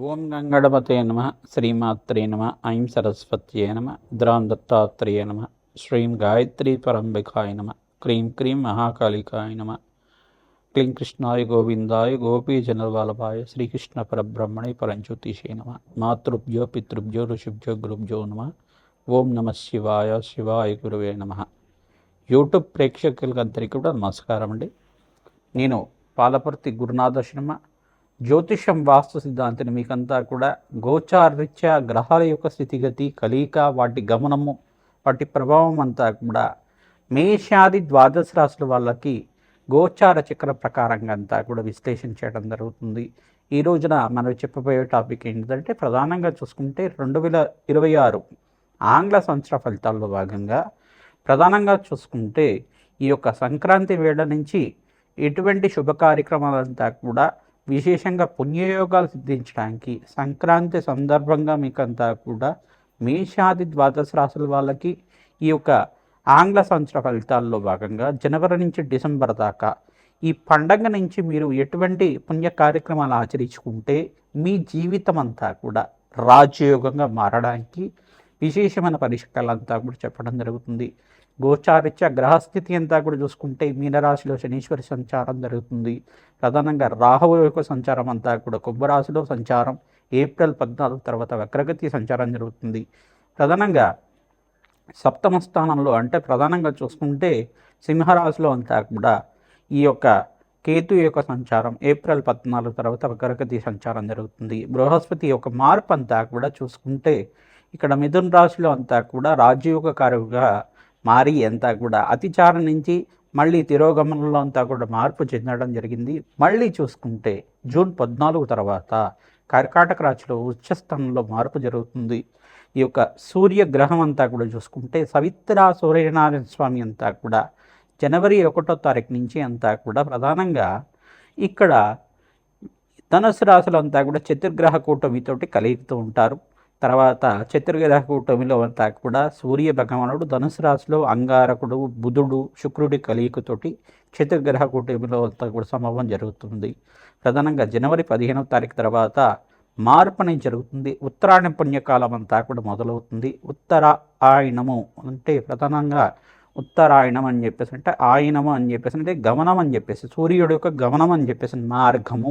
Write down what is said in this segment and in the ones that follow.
ఓం గంగడపతే నమ. శ్రీమాత్రే నమ. ఐం సరస్వత్యే నమ. ద్రాం దత్తాత్రేయ నమ. శ్రీం గాయత్రీ పరంబికాయ నమ. క్రీం క్రీం మహాకాళికాయ నమ. క్లీం కృష్ణాయ గోవిందాయ గోపీజనవల్లభాయ శ్రీకృష్ణ పరబ్రహ్మణే పరంజ్యోతిషే నమ. మాతృభ్యో పితృభ్యో ఋషిభ్యో గురుభ్యో నమ. ఓం నమ శివాయ శివాయ గురువే నమ. యూట్యూబ్ ప్రేక్షకులందరికీ కూడా నమస్కారం అండి నేను పాలపర్తి గురునాథ శర్మ జ్యోతిషం వాస్తు సిద్ధాంతిని మీకంతా కూడా గోచారరీత్యా గ్రహాల యొక్క స్థితిగతి కలీక వాటి గమనము వాటి ప్రభావం అంతా కూడా మేషాది ద్వాదశ రాశుల వాళ్ళకి గోచార చక్ర ప్రకారంగా అంతా కూడా విశ్లేషణ చేయడం జరుగుతుంది. ఈ రోజున మనం చెప్పబోయే టాపిక్ ఏంటంటే ప్రధానంగా చూసుకుంటే రెండు వేల ఇరవై ఆరు ఆంగ్ల సంవత్సర ఫలితాల్లో భాగంగా ప్రధానంగా చూసుకుంటే ఈ యొక్క సంక్రాంతి వేళ నుంచి ఎటువంటి శుభ కార్యక్రమాలంతా కూడా విశేషంగా పుణ్యయోగాలు సిద్ధించడానికి సంక్రాంతి సందర్భంగా మీకంతా కూడా మేషాది ద్వాదశ రాశుల వాళ్ళకి ఈ యొక్క ఆంగ్ల సంవత్సర ఫలితాల్లో భాగంగా జనవరి నుంచి డిసెంబర్ దాకా ఈ పండగ నుంచి మీరు ఎటువంటి పుణ్య కార్యక్రమాలు ఆచరించుకుంటే మీ జీవితం అంతా కూడా రాజయోగంగా మారడానికి విశేషమైన పరిష్కారాలంతా కూడా చెప్పడం జరుగుతుంది. గోచారిత్య గ్రహస్థితి అంతా కూడా చూసుకుంటే మీనరాశిలో శనీశ్వరి సంచారం జరుగుతుంది. ప్రధానంగా రాహువు యొక్క సంచారం అంతా కూడా కుంభరాశిలో సంచారం. ఏప్రిల్ పద్నాలుగు తర్వాత వక్రగతి సంచారం జరుగుతుంది. ప్రధానంగా సప్తమ స్థానంలో అంటే ప్రధానంగా చూసుకుంటే సింహరాశిలో అంతా కూడా ఈ యొక్క కేతు యొక్క సంచారం ఏప్రిల్ పద్నాలుగు తర్వాత వక్రగతి సంచారం జరుగుతుంది. బృహస్పతి యొక్క మార్పు అంతా కూడా చూసుకుంటే ఇక్కడ మిథున్ రాశిలో అంతా కూడా రాజయోగకారుగా మారి అంతా కూడా అతిచారం నుంచి మళ్ళీ తిరోగమనంలో అంతా కూడా మార్పు చెందడం జరిగింది. మళ్ళీ చూసుకుంటే జూన్ పద్నాలుగు తర్వాత కర్కాటక రాశిలో ఉచ్చస్థానంలో మార్పు జరుగుతుంది. ఈ యొక్క సూర్యగ్రహం అంతా కూడా చూసుకుంటే సవిత్ర సూర్యనారాయణ స్వామి అంతా కూడా జనవరి ఒకటో తారీఖు నుంచి అంతా కూడా ప్రధానంగా ఇక్కడ ధనుసు రాశులు అంతా కూడా చతుర్గ్రహ కూటమితోటి కలుగుతూ ఉంటారు. తర్వాత చతుర్గ్రహ కూటమిలో అంతా కూడా సూర్య భగవానుడు ధనుసు రాశిలో అంగారకుడు బుధుడు శుక్రుడి కలియికతోటి చతుర్గ్రహ కూటమిలో అంతా కూడా సంభవం జరుగుతుంది. ప్రధానంగా జనవరి పదిహేనవ తారీఖు తర్వాత మార్పు అనేది జరుగుతుంది. ఉత్తరాయణ పుణ్యకాలం అంతా కూడా మొదలవుతుంది. ఉత్తర ఆయనము అంటే ప్రధానంగా ఉత్తరాయణం అని చెప్పేసి అంటే ఆయనము అని చెప్పేసి అంటే గమనం అని చెప్పేసి సూర్యుడు యొక్క గమనం అని చెప్పేసి మార్గము.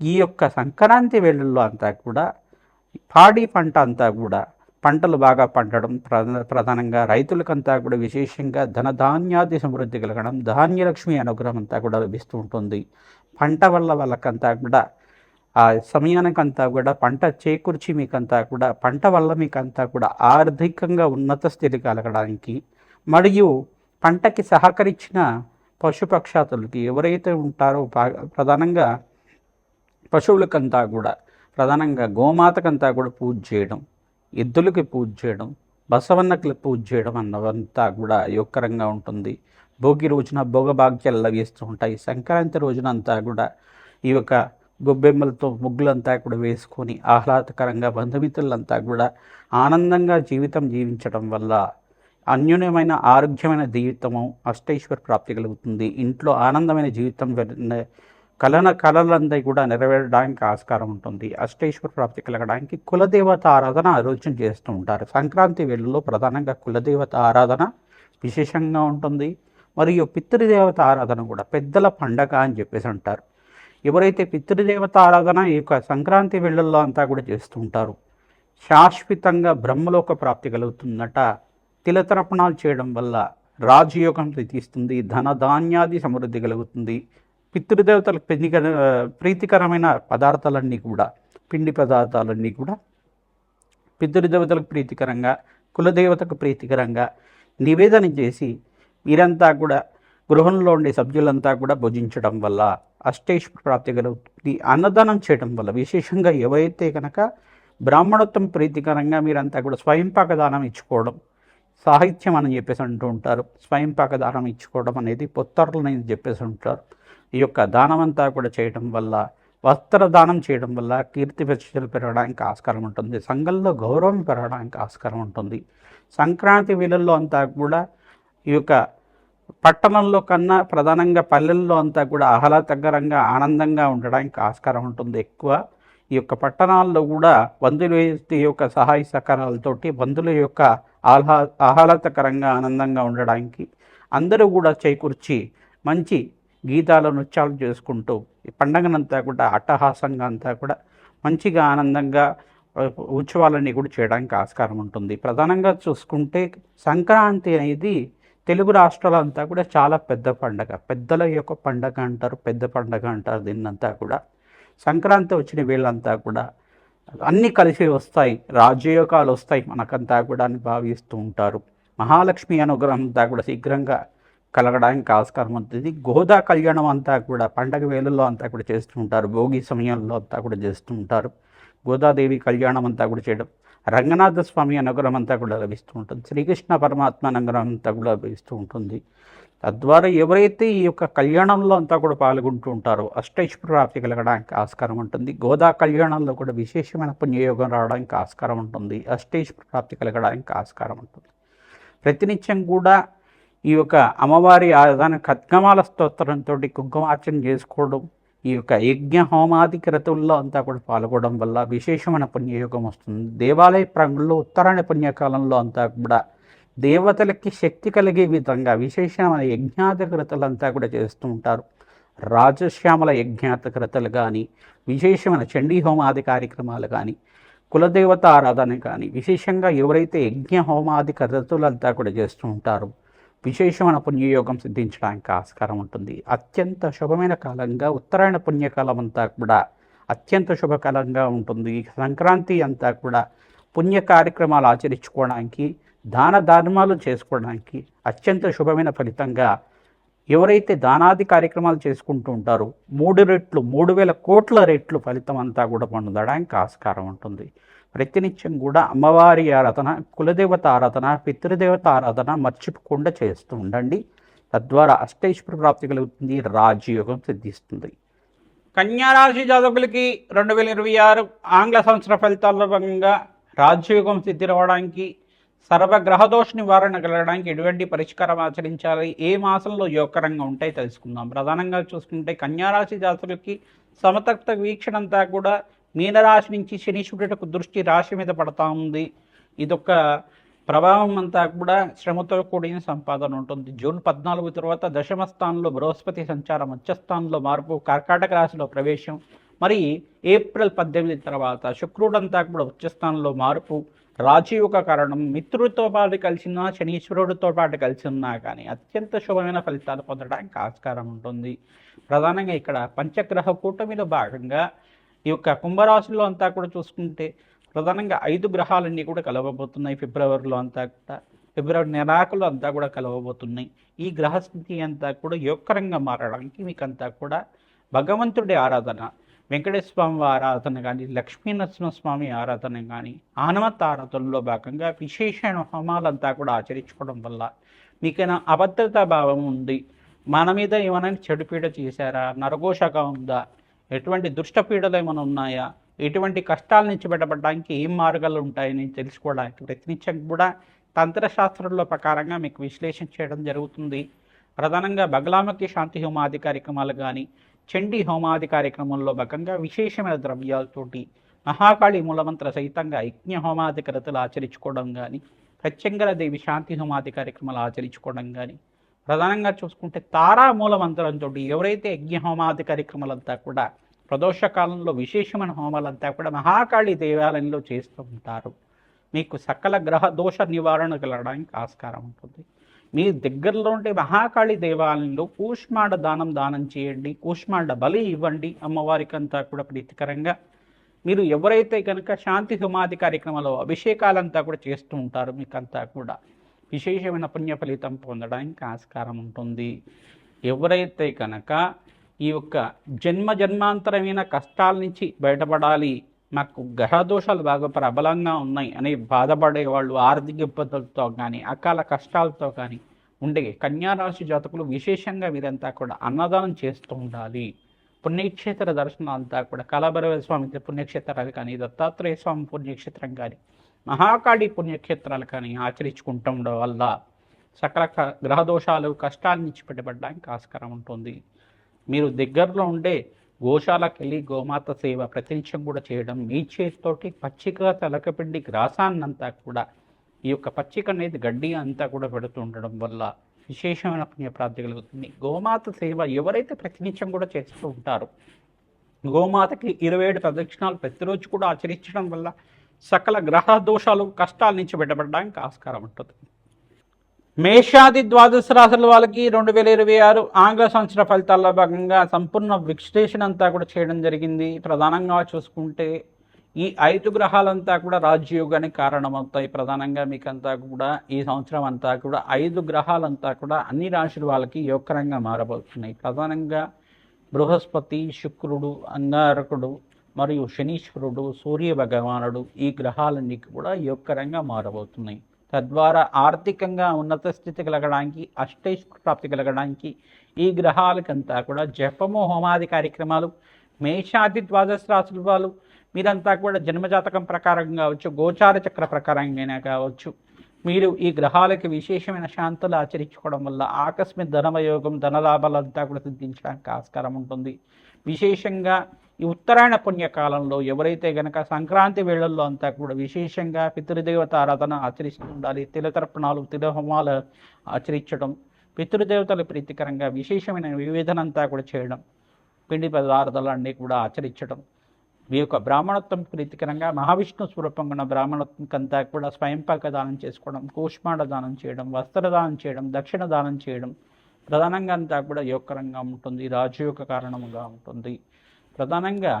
ఈ యొక్క సంక్రాంతి వేళల్లో అంతా కూడా పాడి పంట అంతా కూడా పంటలు బాగా పండడం ప్రధానంగా రైతులకంతా కూడా విశేషంగా ధనధాన్యాది సమృద్ధి కలగడం ధాన్యలక్ష్మి అనుగ్రహం అంతా కూడా లభిస్తూ ఉంటుంది. పంట వల్ల వాళ్ళకంతా కూడా ఆ సమయానికంతా కూడా పంట చేకూర్చి మీకంతా కూడా పంట వల్ల మీకంతా కూడా ఆర్థికంగా ఉన్నత స్థితి కలగడానికి మరియు పంటకి సహకరించిన పశుపక్షాతులకి ఎవరైతే ఉంటారో ప్రధానంగా పశువులకంతా కూడా ప్రధానంగా గోమాతకంతా కూడా పూజ చేయడం ఎద్దులకి పూజ చేయడం బసవన్నకి పూజ చేయడం అన్నవంతా కూడా యోగకరంగా ఉంటుంది. భోగి రోజున భోగభాగ్యాలు లభిస్తూ ఉంటాయి. సంక్రాంతి రోజున అంతా కూడా ఈ యొక్క గొబ్బెమ్మలతో ముగ్గులంతా కూడా వేసుకొని ఆహ్లాదకరంగా బంధుమిత్రులంతా కూడా ఆనందంగా జీవితం జీవించడం వల్ల అన్యోన్యమైన ఆరోగ్యమైన జీవితము అష్టైశ్వర ప్రాప్తి కలుగుతుంది. ఇంట్లో ఆనందమైన జీవితం కలన కళలందరి కూడా నెరవేరడానికి ఆస్కారం ఉంటుంది. అష్టేశ్వర ప్రాప్తి కలగడానికి కులదేవత ఆరాధన ఆలోచన చేస్తూ ఉంటారు. సంక్రాంతి వేళల్లో ప్రధానంగా కులదేవత ఆరాధన విశేషంగా ఉంటుంది. మరియు పితృదేవత ఆరాధన కూడా పెద్దల పండగ అని చెప్పేసి అంటారు. ఎవరైతే పితృదేవత ఆరాధన ఈ యొక్క సంక్రాంతి వేళల్లో అంతా కూడా చేస్తూ ఉంటారు శాశ్వతంగా బ్రహ్మలోక ప్రాప్తి కలుగుతుందట. తిలతర్పణాలు చేయడం వల్ల రాజయోగం తీస్తుంది ధన ధాన్యాది సమృద్ధి కలుగుతుంది. పితృదేవతలకు ప్రీతికర ప్రీతికరమైన పదార్థాలన్నీ కూడా పిండి పదార్థాలన్నీ కూడా పితృదేవతలకు ప్రీతికరంగా కులదేవతకు ప్రీతికరంగా నివేదన చేసి మీరంతా కూడా గృహంలో ఉండే సభ్యులంతా కూడా భుజించడం వల్ల అష్టేశ్వర ప్రాప్తి కలుగుతుంది. అన్నదానం చేయడం వల్ల విశేషంగా ఎవరైతే కనుక బ్రాహ్మణత్వం ప్రీతికరంగా మీరంతా కూడా స్వయంపాక దానం ఇచ్చుకోవడం సాహిత్యం అని చెప్పేసి అంటూ ఉంటారు. స్వయంపాక దానం ఇచ్చుకోవడం అనేది పొత్తర్లని చెప్పేసి ఉంటారు ఈ యొక్క దానం అంతా కూడా చేయడం వల్ల వస్త్ర దానం చేయడం వల్ల కీర్తి ప్రతిష్టలు పెరగడానికి ఆస్కారం ఉంటుంది. సంఘంలో గౌరవం పెరగడానికి ఆస్కారం ఉంటుంది. సంక్రాంతి వేళల్లో అంతా కూడా ఈ యొక్క పట్టణంలో కన్నా ప్రధానంగా పల్లెల్లో అంతా కూడా ఆహ్లాదకరంగా ఆనందంగా ఉండడానికి ఆస్కారం ఉంటుంది. ఎక్కువ ఈ యొక్క పట్టణాల్లో కూడా బంధువుల యొక్క సహాయ సహకారాలతోటి బంధువుల యొక్క ఆహ్లా ఆహ్లాదకరంగా ఆనందంగా ఉండడానికి అందరూ కూడా చేకూర్చి మంచి గీతాలు నృత్యాలు చేసుకుంటూ ఈ పండగనంతా కూడా అట్టహాసంగా అంతా కూడా మంచిగా ఆనందంగా ఉత్సవాలన్నీ కూడా చేయడానికి ఆస్కారం ఉంటుంది. ప్రధానంగా చూసుకుంటే సంక్రాంతి అనేది తెలుగు రాష్ట్రాలంతా కూడా చాలా పెద్ద పండగ. పెద్దల యొక్క పండగ అంటారు పెద్ద పండగ అంటారు దీన్నంతా కూడా. సంక్రాంతి వచ్చిన వీళ్ళంతా కూడా అన్నీ కలిసి వస్తాయి. రాజయోగాలు వస్తాయి. మనకంతా కూడా అని భావిస్తూ ఉంటారు. మహాలక్ష్మి అనుగ్రహం అంతా కూడా శీఘ్రంగా కలగడానికి ఆస్కారం ఉంటుంది. గోదా కళ్యాణం అంతా కూడా పండగ వేళల్లో అంతా కూడా చేస్తూ ఉంటారు. భోగి సమయంలో అంతా కూడా చేస్తూ ఉంటారు. గోదాదేవి కళ్యాణం అంతా కూడా చేయడం రంగనాథ స్వామి అనుగ్రహం అంతా కూడా లభిస్తూ ఉంటుంది. శ్రీకృష్ణ పరమాత్మ అనుగ్రహం అంతా కూడా లభిస్తూ ఉంటుంది. తద్వారా ఎవరైతే ఈ యొక్క కళ్యాణంలో అంతా కూడా పాల్గొంటూ ఉంటారో అష్టైశ్వర ప్రాప్తి కలగడానికి ఆస్కారం ఉంటుంది. గోదా కళ్యాణంలో కూడా విశేషమైన పుణ్యయోగం రావడానికి ఆస్కారం ఉంటుంది. అష్టైశ్వర ప్రాప్తి కలగడానికి ఆస్కారం ఉంటుంది. ప్రతినిత్యం కూడా ఈ యొక్క అమ్మవారి దాని ఖద్గమాల స్తోత్రంతో కుంకుమార్చన చేసుకోవడం ఈ యొక్క యజ్ఞ హోమాది క్రతువుల్లో అంతా కూడా పాల్గొనడం వల్ల విశేషమైన పుణ్యయోగం వస్తుంది. దేవాలయ ప్రాంగంలో ఉత్తరాయణ పుణ్యకాలంలో అంతా కూడా దేవతలకి శక్తి కలిగే విధంగా విశేషమైన యజ్ఞాతగ్రతలంతా కూడా చేస్తూ ఉంటారు. రాజశ్యామల యజ్ఞాత కానీ విశేషమైన చండీ హోమాది కార్యక్రమాలు కానీ కులదేవత ఆరాధన కానీ విశేషంగా ఎవరైతే యజ్ఞ హోమాది క్రతులంతా కూడా చేస్తూ ఉంటారో విశేషమైన పుణ్యయోగం సిద్ధించడానికి ఆస్కారం ఉంటుంది. అత్యంత శుభమైన కాలంగా ఉత్తరాయణ పుణ్యకాలం అంతా కూడా అత్యంత శుభకాలంగా ఉంటుంది. సంక్రాంతి అంతా కూడా పుణ్య కార్యక్రమాలు ఆచరించుకోవడానికి దాన ధర్మాలు చేసుకోవడానికి అత్యంత శుభమైన ఫలితంగా ఎవరైతే దానాది కార్యక్రమాలు చేసుకుంటూ ఉంటారో మూడు రెట్లు మూడు వేల కోట్ల రెట్లు ఫలితం అంతా కూడా పొందడానికి ఆస్కారం ఉంటుంది. ప్రతినిత్యం కూడా అమ్మవారి ఆరాధన కులదేవత ఆరాధన పితృదేవత ఆరాధన మర్చిపోకుండా చేస్తూ ఉండండి. తద్వారా అష్టైశ్వర ప్రాప్తి కలుగుతుంది రాజయోగం సిద్ధిస్తుంది. కన్యారాశి జాతకులకి రెండు వేల ఇరవై ఆరు ఆంగ్ల సంవత్సర ఫలితాల భాగంగా రాజయోగం సిద్ధి రావడానికి సర్వగ్రహదోష నివారణ కలగడానికి ఎటువంటి పరిష్కారం ఆచరించాలి? ఏ మాసంలో యోగకరంగా ఉంటాయి తెలుసుకుందాం. ప్రధానంగా చూసుకుంటే కన్యారాశి జాతులకి సమతక్త వీక్షణ అంతా కూడా మీనరాశి నుంచి శనీశ్వరుడికి దృష్టి రాశి మీద పడతా ఉంది. ఇదొక ప్రభావం అంతా కూడా శ్రమతో కూడిన సంపాదన ఉంటుంది. జూన్ పద్నాలుగు తర్వాత దశమ స్థానంలో బృహస్పతి సంచారం మధ్యస్థానంలో మార్పు కర్కాటక రాశిలో ప్రవేశం మరి ఏప్రిల్ పద్దెనిమిది తర్వాత శుక్రుడంతా కూడా ఉచ్చస్థానంలో మార్పు రాజయోగ కారణం మిత్రుడితో పాటు కలిసినా శనీశ్వరుడితో పాటు కలిసి ఉన్నా కానీ అత్యంత శుభమైన ఫలితాలు పొందడానికి ఆస్కారం ఉంటుంది. ప్రధానంగా ఇక్కడ పంచగ్రహ కూటమిలో భాగంగా ఈ యొక్క కుంభరాశిలో అంతా కూడా చూసుకుంటే ప్రధానంగా ఐదు గ్రహాలన్నీ కూడా కలవబోతున్నాయి. ఫిబ్రవరిలో అంతా కూడా ఫిబ్రవరి నెలాకులు అంతా కూడా కలవబోతున్నాయి. ఈ గ్రహస్థితి అంతా కూడా యోగకరంగా మారడానికి మీకంతా కూడా భగవంతుడి ఆరాధన వెంకటేశ్వర స్వామి ఆరాధన కానీ లక్ష్మీనరసింహస్వామి ఆరాధన కానీ ఆనమత్ ఆరాధనలో భాగంగా విశేషమైన హోమాలంతా కూడా ఆచరించుకోవడం వల్ల మీకైనా అభద్రతా భావం ఉంది? మన మీద ఏమైనా చెడుపీడ చేశారా? నరఘోషగా ఉందా? ఎటువంటి దుష్టపీడలు ఏమైనా ఉన్నాయా? ఎటువంటి కష్టాల నుంచి బయటపడడానికి ఏం మార్గాలు ఉంటాయని తెలుసుకోవడానికి ప్రయత్నించడం కూడా తంత్రశాస్త్రంలో ప్రకారంగా మీకు విశ్లేషణ చేయడం జరుగుతుంది. ప్రధానంగా బగలామకి శాంతి హోమాది కార్యక్రమాలు కానీ చండీ హోమాది కార్యక్రమంలో భాగంగా విశేషమైన ద్రవ్యాలతోటి మహాకాళి మూలమంత్ర సహితంగా యజ్ఞ హోమాది కరతలు ఆచరించుకోవడం కానీ ప్రత్యంగర దేవి శాంతి హోమాది కార్యక్రమాలు ఆచరించుకోవడం కానీ ప్రధానంగా చూసుకుంటే తారా మూలమంత్రంతో ఎవరైతే యజ్ఞ హోమాది కార్యక్రమాలంతా కూడా ప్రదోష కాలంలో విశేషమైన హోమాలంతా కూడా మహాకాళి దేవాలయంలో చేస్తూ ఉంటారు. మీకు సకల గ్రహ దోష నివారణ కలగడానికి ఆస్కారం ఉంటుంది. మీ దగ్గరలో ఉండే మహాకాళి దేవాలయంలో కూష్మాండ దానం దానం చేయండి కూష్మాండ బలి ఇవ్వండి. అమ్మవారికి అంతా కూడా ప్రీతికరంగా. మీరు ఎవరైతే కనుక శాంతి సమాధి కార్యక్రమంలో అభిషేకాలంతా కూడా చేస్తూ ఉంటారు మీకంతా కూడా విశేషమైన పుణ్య ఫలితం పొందడానికి ఆస్కారం ఉంటుంది. ఎవరైతే కనుక ఈ యొక్క జన్మ జన్మాంతరమైన కష్టాల నుంచి బయటపడాలి నాకు గ్రహదోషాలు బాగా ప్రబలంగా ఉన్నాయి అని బాధపడే వాళ్ళు ఆర్థిక ఇబ్బందులతో కానీ అకాల కష్టాలతో కానీ ఉండే కన్యారాశి జాతకులు విశేషంగా మీరంతా కూడా అన్నదానం చేస్తూ ఉండాలి. పుణ్యక్షేత్ర దర్శనం అంతా కూడా కలభైరవ స్వామి పుణ్యక్షేత్రాలు కానీ దత్తాత్రేయ స్వామి పుణ్యక్షేత్రం కానీ మహాకాళి పుణ్యక్షేత్రాలు కానీ ఆచరించుకుంటూ ఉండడం వల్ల సకల క- గ్రహదోషాలు కష్టాల నుంచి పెట్టబడడానికి ఆస్కారం ఉంటుంది. మీరు దగ్గరలో ఉండే గోశాలకు వెళ్ళి గోమాత సేవ ప్రతినిత్యం కూడా చేయడం మీ చేతితోటి పచ్చిక తలకపిండి గ్రాసాన్నంతా కూడా ఈ యొక్క పచ్చిక అనేది గడ్డి అంతా కూడా పెడుతూ ఉండడం వల్ల విశేషమైన పుణ్యప్రాప్తి కలుగుతుంది. గోమాత సేవ ఎవరైతే ప్రతినిత్యం కూడా చేస్తూ ఉంటారో గోమాతకి ఇరవై ఏడు ప్రదక్షిణాలు ప్రతిరోజు కూడా ఆచరించడం వల్ల సకల గ్రహ దోషాలు కష్టాల నుంచి బయటపడడానికి ఆస్కారం ఉంటుంది. మేషాది ద్వాదశ రాశుల వాళ్ళకి రెండు వేల ఇరవై ఆరు ఆంగ్ల సంవత్సర ఫలితాల్లో భాగంగా సంపూర్ణ విశ్లేషణ అంతా కూడా చేయడం జరిగింది. ప్రధానంగా చూసుకుంటే ఈ ఐదు గ్రహాలంతా కూడా రాజయోగానికి కారణమవుతాయి. ప్రధానంగా మీకంతా కూడా ఈ సంవత్సరం అంతా కూడా ఐదు గ్రహాలంతా కూడా అన్ని రాశుల వాళ్ళకి యోగకరంగా మారబోతున్నాయి. ప్రధానంగా బృహస్పతి శుక్రుడు అంగారకుడు మరియు శనీశ్వరుడు సూర్య భగవానుడు ఈ గ్రహాలన్నీ కూడా యోగకరంగా మారబోతున్నాయి. తద్వారా ఆర్థికంగా ఉన్నత స్థితి కలగడానికి అష్టైశ్వర ప్రాప్తి కలగడానికి ఈ గ్రహాలకంతా కూడా జపము హోమాది కార్యక్రమాలు మేషాది ద్వాదశ రాశుల వాళ్ళు మీరంతా కూడా జన్మజాతకం ప్రకారం కావచ్చు గోచార చక్ర ప్రకారంగా కావచ్చు మీరు ఈ గ్రహాలకి విశేషమైన శాంతులు ఆచరించుకోవడం వల్ల ఆకస్మిక ధనవయోగం ధనలాభాలంతా కూడా సిద్ధించడానికి ఆస్కారం ఉంటుంది. విశేషంగా ఈ ఉత్తరాయణ పుణ్యకాలంలో ఎవరైతే గనక సంక్రాంతి వేళల్లో అంతా కూడా విశేషంగా పితృదేవత ఆరాధన ఆచరిస్తూ ఉండాలి తిలతర్పణాలు తిలహోమాలు ఆచరించడం పితృదేవతల ప్రీతికరంగా విశేషమైన వివేదనంతా కూడా చేయడం పిండి పదార్థాలన్నీ కూడా ఆచరించడం మీ యొక్క బ్రాహ్మణత్వం ప్రీతికరంగా మహావిష్ణు స్వరూపంగా ఉన్న బ్రాహ్మణత్వంకంతా కూడా స్వయంపాక దానం చేసుకోవడం కూష్మాండ దానం చేయడం వస్త్రదానం చేయడం దక్షిణ దానం చేయడం ప్రధానంగా అంతా కూడా యోగకరంగా ఉంటుంది రాజయోగ కారణముగా ఉంటుంది. ప్రధానంగా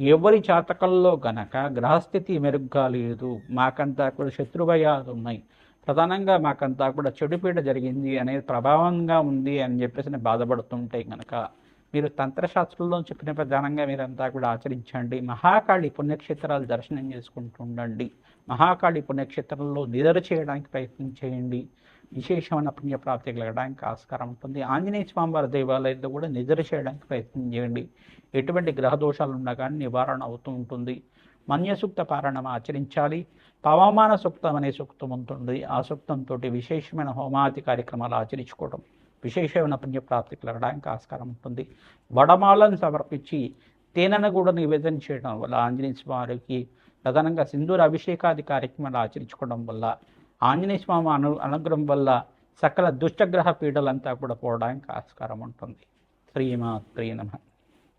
ఎవరి జాతకంలో గనక గ్రహస్థితి మెరుగ్గా లేదు మాకంతా కూడా శత్రుభయాలు ఉన్నాయి. ప్రధానంగా మాకంతా కూడా చెడుపీట జరిగింది అనేది ప్రభావంగా ఉంది అని చెప్పేసి నేను బాధపడుతుంటే గనక మీరు తంత్రశాస్త్రంలో చెప్పిన ప్రధానంగా మీరంతా కూడా ఆచరించండి. మహాకాళి పుణ్యక్షేత్రాలు దర్శనం చేసుకుంటూ ఉండండి. మహాకాళి పుణ్యక్షేత్రంలో నిద్ర చేయడానికి ప్రయత్నం చేయండి. విశేషమైన పుణ్యప్రాప్తి కలగడానికి ఆస్కారం ఉంటుంది. ఆంజనేయ స్వామివారి దేవాలయంలో కూడా నిద్ర చేయడానికి ప్రయత్నం చేయండి. ఎటువంటి గ్రహ దోషాలు ఉన్నా కానీ నివారణ అవుతూ ఉంటుంది. మన్యసూక్త పారాయణం ఆచరించాలి. పవమాన సూక్తం అనే సూక్తం ఉంటుంది. ఆ సూక్తంతో విశేషమైన హోమాది కార్యక్రమాలు ఆచరించుకోవడం విశేషమైన పుణ్యప్రాప్తి కలగడానికి ఆస్కారం ఉంటుంది. వడమాలను సమర్పించి తేనెను కూడా నివేదన చేయడం వల్ల ఆంజనేయ స్వామికి ప్రధానంగా సింధూర అభిషేకాది కార్యక్రమాలు ఆచరించుకోవడం వల్ల ఆంజనేయ స్వామి అను అనుగ్రహం వల్ల సకల దుష్టగ్రహ పీడలంతా కూడా పోవడానికి ఆస్కారం ఉంటుంది. శ్రీమాత్రీ నమ.